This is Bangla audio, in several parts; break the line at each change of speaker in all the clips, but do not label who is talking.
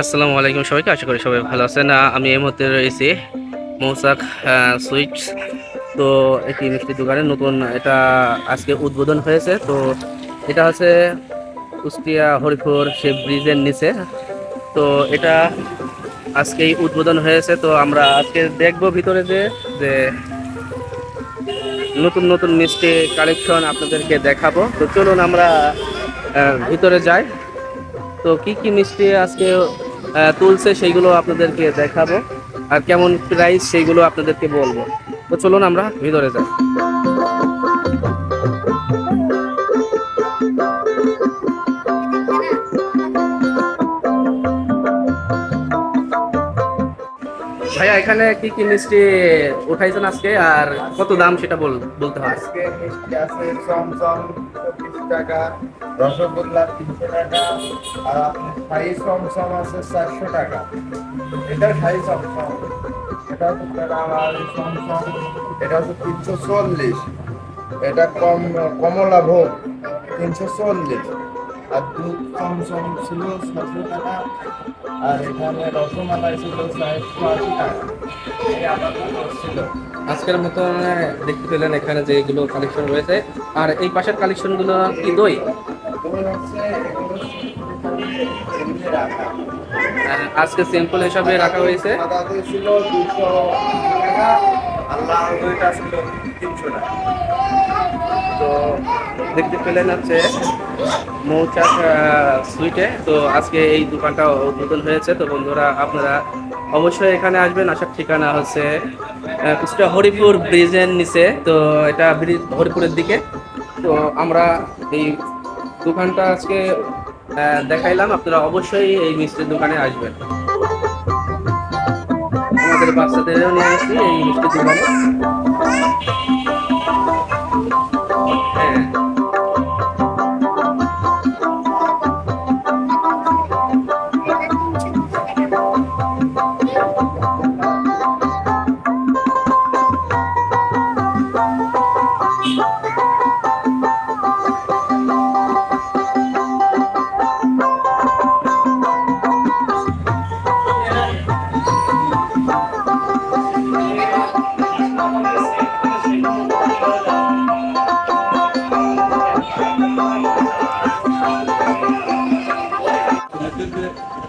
আসসালামু আলাইকুম সবাইকে, আশা করি সবাই ভালো আছেন। আমি এই মুহূর্তে রয়েছি মৌসাক সুইটস, তো একটি মিষ্টির দোকানে নতুন এটা আজকে উদ্বোধন হয়েছে। তো এটা হচ্ছে কুষ্টিয়া হরিপুর সে ব্রিজের নিচে। তো এটা আজকেই উদ্বোধন হয়েছে। তো আমরা আজকে দেখব ভিতরে যে যে নতুন নতুন মিষ্টি কালেকশন আপনাদেরকে দেখাবো। তো চলুন আমরা ভিতরে যাই। তো কি কি মিষ্টি আজকে তুলছে সেইগুলো আপনাদেরকে দেখাবো। আর কেমন প্রাইস সেইগুলো আপনাদেরকে বলব। তো চলুন আমরা ভিতরে যাই। ভাইয়া, এখানে কি কি মিষ্টি উঠাইছেন আজকে? আর কত দাম সেটা বল বলতে হয়
আজকে মিষ্টি আছে চমচম চব্বিশ টাকা, রসগোল্লা তিনশো টাকা, আর আপনার শাহি চমচম আছে চারশো টাকা। এটা শাহি চমচম। এটা হচ্ছে আমার চমচম, এটা হচ্ছে তিনশো চল্লিশ। এটা কম কমলা ভোগ, তিনশো চল্লিশ। আর দুধ চমচম ছিল ছশো টাকা আর এখানে রসমালাই ছিল চারশো আশি টাকা এই আপাতত ছিল।
আজকের মতো দেখতে পেলেন এখানে যে এগুলো কালেকশন রয়েছে। আর এই পাশের কালেকশনগুলো কি দই? আজকে সিম্পল হিসাবে রাখা হয়েছে।
ছিল দুশো টাকা আর লাল দইটা ছিল তিনশো টাকা।
দেখতে পেলেন হচ্ছে মৌচাক সুইটে তো আজকে এই দোকানটা উদ্বোধন হয়েছে। তো বন্ধুরা, আপনারা অবশ্যই এখানে আসবেন। আসার ঠিকানা হচ্ছে কিছুটা হরিপুর ব্রিজের নিচে। তো এটা ব্রিজ হরিপুরের দিকে। তো আমরা এই দোকানটা আজকে দেখাইলাম। আপনারা অবশ্যই এই মিষ্টির দোকানে আসবেন। আমাদের বাচ্চাদেরও নিয়ে আসছি এই মিষ্টির দোকানে।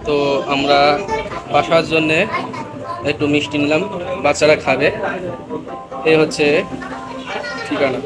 তো আমরা বাসার জন্যে একটু মিষ্টি নিলাম বাচ্চারা খাবে। এ হচ্ছে ঠিকানা।